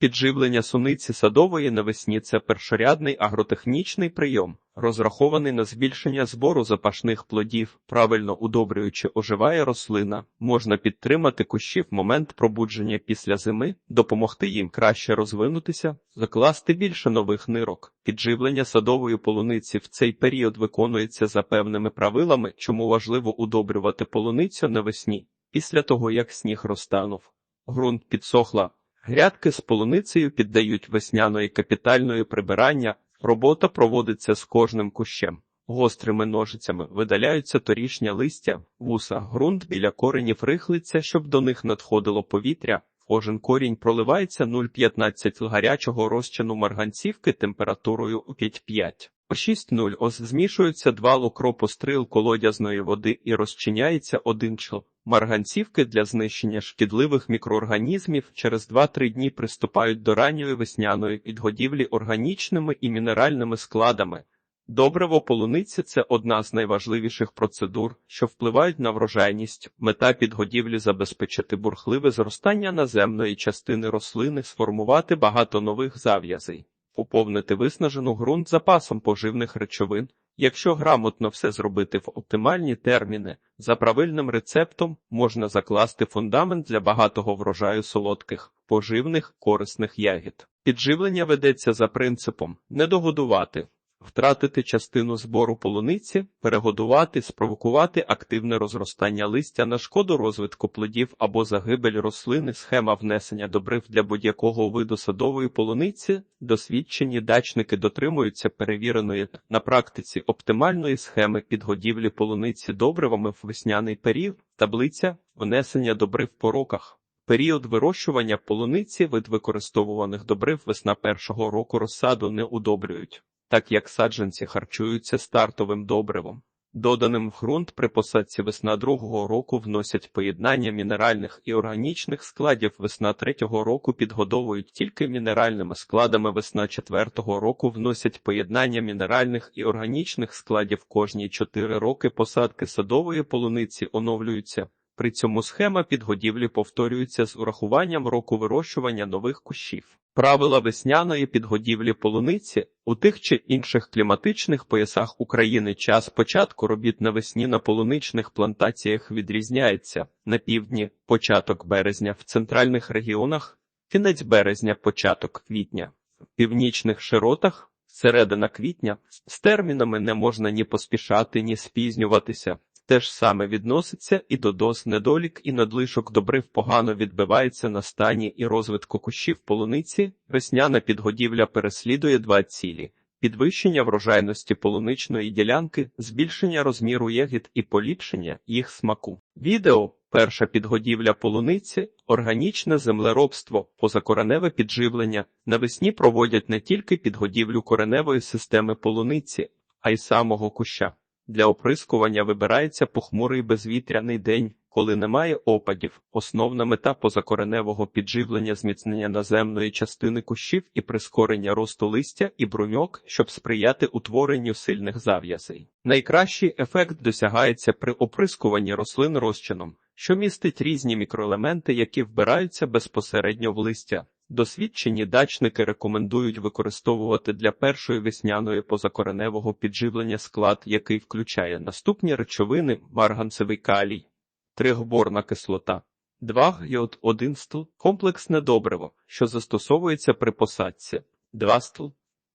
Підживлення суниці садової навесні це першорядний агротехнічний прийом, розрахований на збільшення збору запашних плодів, правильно удобрюючи оживає рослина, можна підтримати кущі в момент пробудження після зими, допомогти їм краще розвинутися, закласти більше нових нирок. Підживлення садової полуниці в цей період виконується за певними правилами, чому важливо удобрювати полуницю навесні, після того як сніг розтанув. Ґрунт підсохла. Грядки з полуницею піддають весняної капітальної прибирання, робота проводиться з кожним кущем. Гострими ножицями видаляються торішня листя, вуса, ґрунт біля коренів рихлиться, щоб до них надходило повітря. Кожен корінь проливається 0,15 гарячого розчину марганцівки температурою у 5,5. По 6,0 ос змішуються два локропострил колодязної води і розчиняється один чл. Марганцівки для знищення шкідливих мікроорганізмів через 2-3 дні приступають до ранньої весняної підгодівлі органічними і мінеральними складами. Добриво полуниці це одна з найважливіших процедур, що впливають на врожайність. Мета підгодівлі забезпечити бурхливе зростання наземної частини рослини, сформувати багато нових зав'язей, поповнити виснажену ґрунт запасом поживних речовин. Якщо грамотно все зробити в оптимальні терміни, за правильним рецептом можна закласти фундамент для багатого врожаю солодких, поживних, корисних ягід. Підживлення ведеться за принципом не догодувати, втратити частину збору полуниці, перегодувати, спровокувати активне розростання листя на шкоду розвитку плодів або загибель рослини, схема внесення добрив для будь-якого виду садової полуниці, досвідчені дачники дотримуються перевіреної на практиці оптимальної схеми підгодівлі полуниці добривами в весняний період, таблиця внесення добрив по роках. Період вирощування полуниці вид використовуваних добрив весна першого року розсаду не удобрюють так як саджанці харчуються стартовим добривом. Доданим в ґрунт при посадці весна другого року вносять поєднання мінеральних і органічних складів весна третього року підгодовують тільки мінеральними складами весна четвертого року вносять поєднання мінеральних і органічних складів кожні чотири роки посадки садової полуниці оновлюються. При цьому схема підгодівлі повторюється з урахуванням року вирощування нових кущів. Правила весняної підгодівлі полуниці у тих чи інших кліматичних поясах України час початку робіт навесні на полуничних плантаціях відрізняється. На півдні початок березня, в центральних регіонах кінець березня, початок квітня, в північних широтах середина квітня. З термінами не можна ні поспішати, ні спізнюватися. Те ж саме відноситься і до доз недолік і надлишок добрив погано відбивається на стані і розвитку кущів полуниці. Весняна підгодівля переслідує два цілі: підвищення врожайності полуничної ділянки, збільшення розміру ягід і поліпшення їх смаку. Відео перша підгодівля полуниці, органічне землеробство, позакореневе підживлення. Навесні проводять не тільки підгодівлю кореневої системи полуниці, а й самого куща. Для оприскування вибирається похмурий безвітряний день, коли немає опадів. Основна мета позакореневого підживлення зміцнення наземної частини кущів і прискорення росту листя і бруньок, щоб сприяти утворенню сильних зав'язей. Найкращий ефект досягається при оприскуванні рослин розчином, що містить різні мікроелементи, які вбираються безпосередньо в листя. Досвідчені дачники рекомендують використовувати для першої весняної позакореневого підживлення склад, який включає наступні речовини: марганцевий калій, тригборна кислота, 2 йод 1 стл, комплексне добриво, що застосовується при посадці, 2 стл,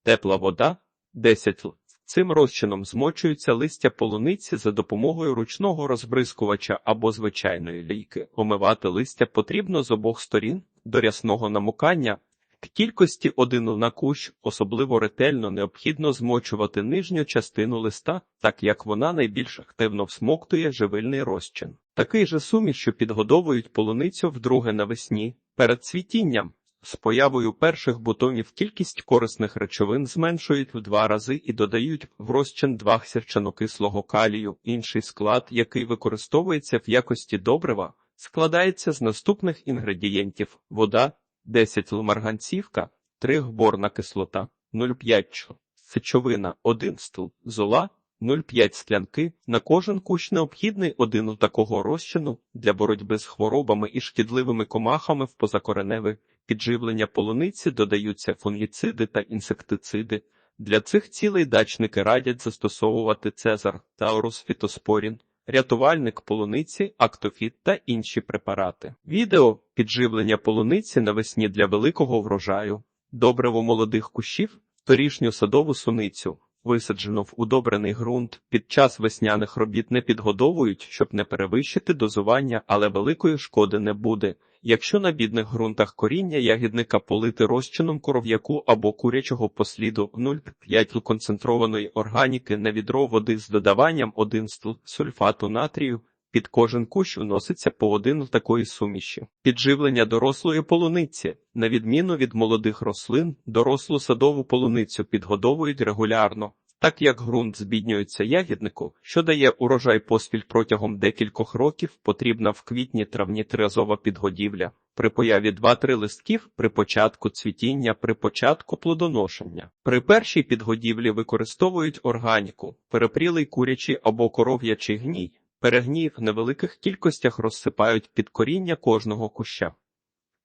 тепла вода, 10 стл. Цим розчином змочуються листя полуниці за допомогою ручного розбризкувача або звичайної лійки. Омивати листя потрібно з обох сторін до рясного намукання. В кількості один на кущ особливо ретельно необхідно змочувати нижню частину листа, так як вона найбільш активно всмоктує живильний розчин. Такий же суміш, що підгодовують полуницю вдруге навесні перед цвітінням. З появою перших бутонів кількість корисних речовин зменшують в два рази і додають в розчин 2 сірчанокислого калію. Інший склад, який використовується в якості добрива, складається з наступних інгредієнтів: вода, 10 марганцівка, 3 гборна кислота, 0,5 чл, сечовина, 1 стл, зола, 0,5 склянки. На кожен кущ необхідний один такого розчину для боротьби з хворобами і шкідливими комахами в позакореневе підживлення полуниці додаються фунгіциди та інсектициди. Для цих цілей дачники радять застосовувати цезар, таурус, фітоспорін, рятувальник полуниці, актофіт та інші препарати. Відео підживлення полуниці навесні для великого врожаю, добриво молодих кущів, торішню садову суницю. Висаджено в удобрений ґрунт, під час весняних робіт не підгодовують, щоб не перевищити дозування, але великої шкоди не буде. Якщо на бідних ґрунтах коріння ягідника полити розчином коров'яку або курячого посліду 0,5 концентрованої органіки на відро води з додаванням 1 стл сульфату натрію, під кожен кущ вноситься по один такої суміші. Підживлення дорослої полуниці. На відміну від молодих рослин, дорослу садову полуницю підгодовують регулярно. Так як ґрунт збіднюється ягіднику, що дає урожай поспіль протягом декількох років, потрібна в квітні-травні триразова підгодівля. При появі 2-3 листків, при початку цвітіння, при початку плодоношення. При першій підгодівлі використовують органіку, перепрілий курячий або коров'ячий гній. Перегній в невеликих кількостях розсипають під коріння кожного куща.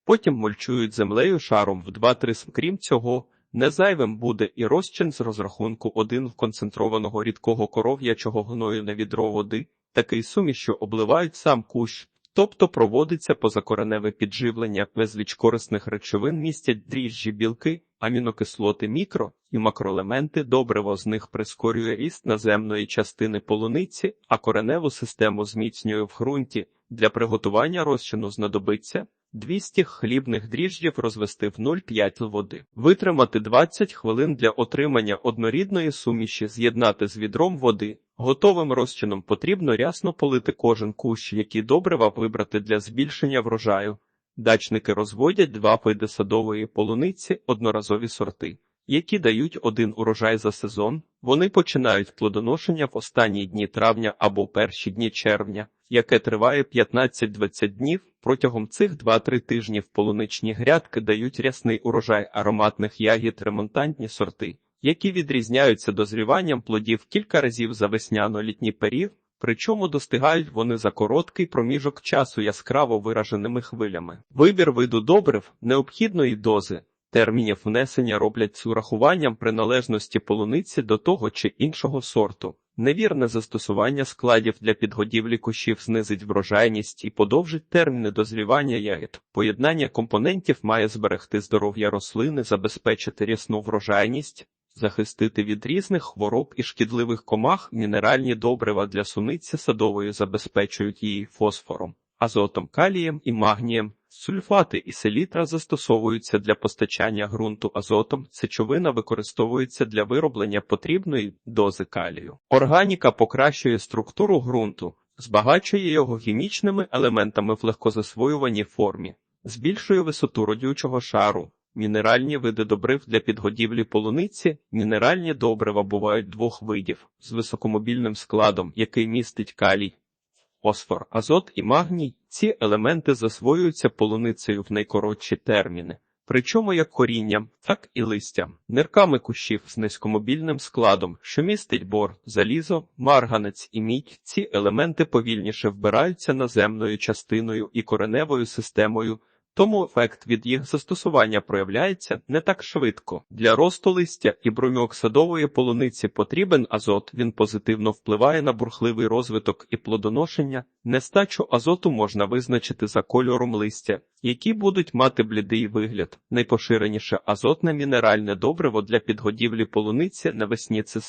Потім мульчують землею шаром в 2-3 см. Крім цього, не зайвим буде і розчин з розрахунку 1 концентрованого рідкого коров'ячого гною на відро води, такий сумішю обливають сам кущ, тобто проводиться позакореневе підживлення, безліч корисних речовин містять дріжджі білки, амінокислоти мікро і макроелементи, добриво з них прискорює ріст наземної частини полуниці, а кореневу систему зміцнює в ґрунті. Для приготування розчину знадобиться 200 хлібних дріжджів розвести в 0,5 води, витримати 20 хвилин для отримання однорідної суміші, з'єднати з відром води. Готовим розчином потрібно рясно полити кожен кущ, які добрива вибрати для збільшення врожаю. Дачники розводять два види садової полуниці, одноразові сорти, які дають один урожай за сезон. Вони починають плодоношення в останні дні травня або перші дні червня, яке триває 15-20 днів. Протягом цих 2-3 тижнів полуничні грядки дають рясний урожай ароматних ягід ремонтантні сорти, які відрізняються дозріванням плодів кілька разів за весняно-літній період, причому достигають вони за короткий проміжок часу яскраво вираженими хвилями. Вибір виду добрив, необхідної дози, термінів внесення роблять з урахуванням приналежності полуниці до того чи іншого сорту. Невірне застосування складів для підгодівлі кущів знизить врожайність і подовжить терміни дозрівання ягід. Поєднання компонентів має зберегти здоров'я рослини, забезпечити рясну врожайність, захистити від різних хвороб і шкідливих комах. Мінеральні добрива для суниці садової забезпечують її фосфором, азотом, калієм і магнієм. Сульфати і селітра застосовуються для постачання ґрунту азотом, сечовина використовується для вироблення потрібної дози калію. Органіка покращує структуру ґрунту, збагачує його хімічними елементами в легкозасвоюваній формі, збільшує висоту родючого шару. Мінеральні види добрив для підгодівлі полуниці. Мінеральні добрива бувають двох видів з високомобільним складом, який містить калій, фосфор, азот і магній. Ці елементи засвоюються полуницею в найкоротші терміни, причому як корінням, так і листям, нирками кущів з низькомобільним складом, що містить бор, залізо, марганець і мідь. Ці елементи повільніше вбираються наземною частиною і кореневою системою. Тому ефект від їх застосування проявляється не так швидко. Для росту листя і бруньок полуниці потрібен азот, він позитивно впливає на бурхливий розвиток і плодоношення. Нестачу азоту можна визначити за кольором листя, які будуть мати блідий вигляд. Найпоширеніше азотне мінеральне добриво для підгодівлі полуниці навесні це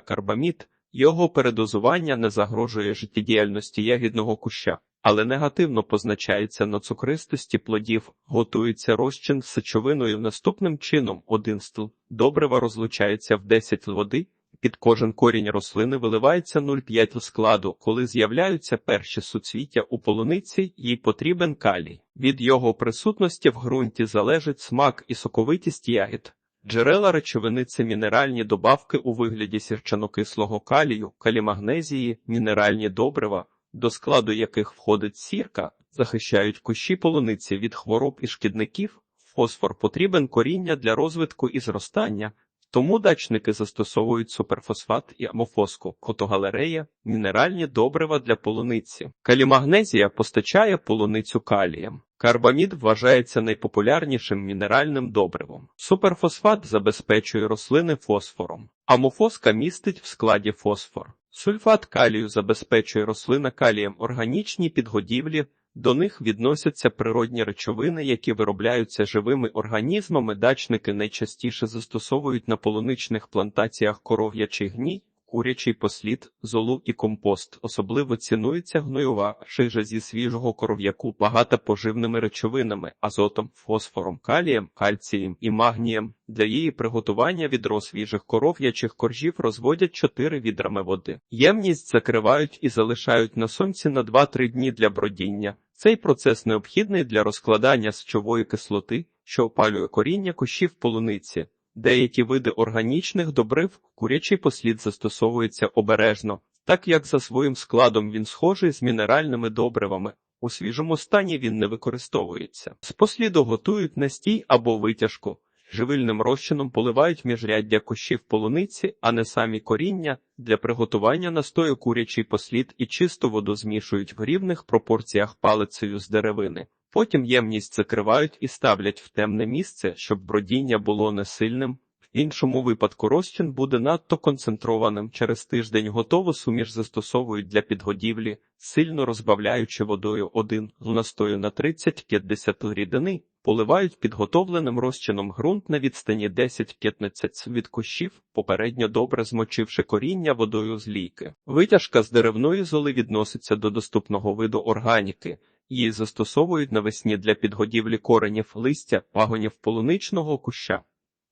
карбамід. Його передозування не загрожує життєдіяльності ягідного куща але негативно позначається на цукристості плодів, готується розчин з сечовиною наступним чином один стл. Добрива розлучається в 10 води, під кожен корінь рослини виливається 0,5 складу. Коли з'являються перші суцвіття у полуниці, їй потрібен калій. Від його присутності в ґрунті залежить смак і соковитість ягід. Джерела речовини це мінеральні добавки у вигляді сірчанокислого калію, калімагнезії, мінеральні добрива до складу яких входить сірка, захищають кущі полуниці від хвороб і шкідників. Фосфор потрібен коріння для розвитку і зростання. Тому дачники застосовують суперфосфат і амофоску, фотогалерея, мінеральні добрива для полуниці. Калімагнезія постачає полуницю калієм. Карбамід вважається найпопулярнішим мінеральним добривом. Суперфосфат забезпечує рослини фосфором. Амофоска містить в складі фосфор. Сульфат калію забезпечує рослина калієм органічні підгодівлі. До них відносяться природні речовини, які виробляються живими організмами. Дачники найчастіше застосовують на полуничних плантаціях коров'ячий гній, курячий послід, золу і компост. Особливо цінується гноюва шижа зі свіжого коров'яку, багата поживними речовинами, азотом, фосфором, калієм, кальцієм і магнієм. Для її приготування відро свіжих коров'ячих коржів розводять 4 відрами води. Ємність закривають і залишають на сонці на 2-3 дні для бродіння. Цей процес необхідний для розкладання сечової кислоти, що опалює коріння кущів полуниці. Деякі види органічних добрив курячий послід застосовується обережно, так як за своїм складом він схожий з мінеральними добривами. У свіжому стані він не використовується. З посліду готують настій або витяжку. Живильним розчином поливають міжряддя кущів полуниці, а не самі коріння. Для приготування настою курячий послід і чисту воду змішують в рівних пропорціях палицею з деревини. Потім ємність закривають і ставлять в темне місце, щоб бродіння було не сильним. В іншому випадку розчин буде надто концентрованим. Через тиждень готову суміш застосовують для підгодівлі, сильно розбавляючи водою 1 з настою на 30-50 рідини, поливають підготовленим розчином ґрунт на відстані 10-15 від кущів, попередньо добре змочивши коріння водою з лійки. Витяжка з деревної золи відноситься до доступного виду органіки. Її застосовують навесні для підгодівлі коренів листя, пагонів полуничного куща.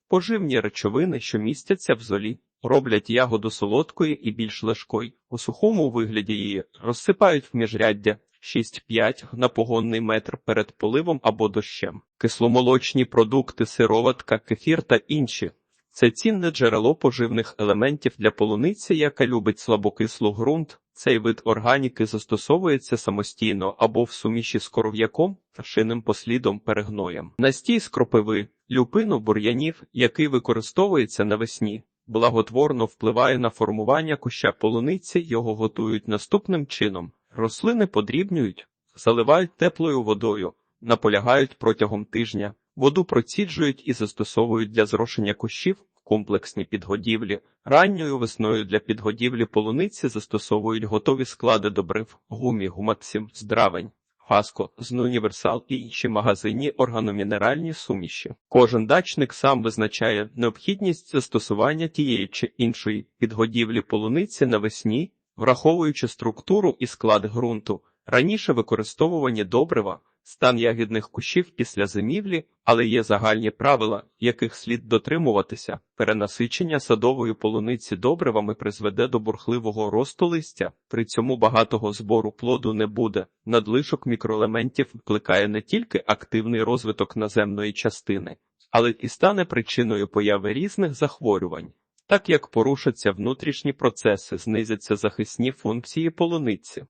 Поживні речовини, що містяться в золі, роблять ягоду солодкою і більш лежкою. У сухому вигляді її розсипають в міжряддя 6-5 на погонний метр перед поливом або дощем. Кисломолочні продукти, сироватка, кефір та інші. Це цінне джерело поживних елементів для полуниці, яка любить слабокислу ґрунт. Цей вид органіки застосовується самостійно або в суміші з коров'яком та шиним послідом перегноєм. Настій з кропиви, люпину бур'янів, який використовується навесні, благотворно впливає на формування куща полуниці, його готують наступним чином. Рослини подрібнюють, заливають теплою водою, наполягають протягом тижня, воду проціджують і застосовують для зрошення кущів комплексні підгодівлі. Ранньою весною для підгодівлі полуниці застосовують готові склади добрив, гумі, гуматсім, здравень, фаско, знуніверсал і інші магазинні органомінеральні суміші. Кожен дачник сам визначає необхідність застосування тієї чи іншої підгодівлі полуниці навесні, враховуючи структуру і склад ґрунту. Раніше використовувані добрива, стан ягідних кущів після зимівлі, але є загальні правила, яких слід дотримуватися. Перенасичення садової полуниці добривами призведе до бурхливого росту листя, при цьому багатого збору плоду не буде. Надлишок мікроелементів вкликає не тільки активний розвиток наземної частини, але і стане причиною появи різних захворювань. Так як порушаться внутрішні процеси, знизяться захисні функції полуниці.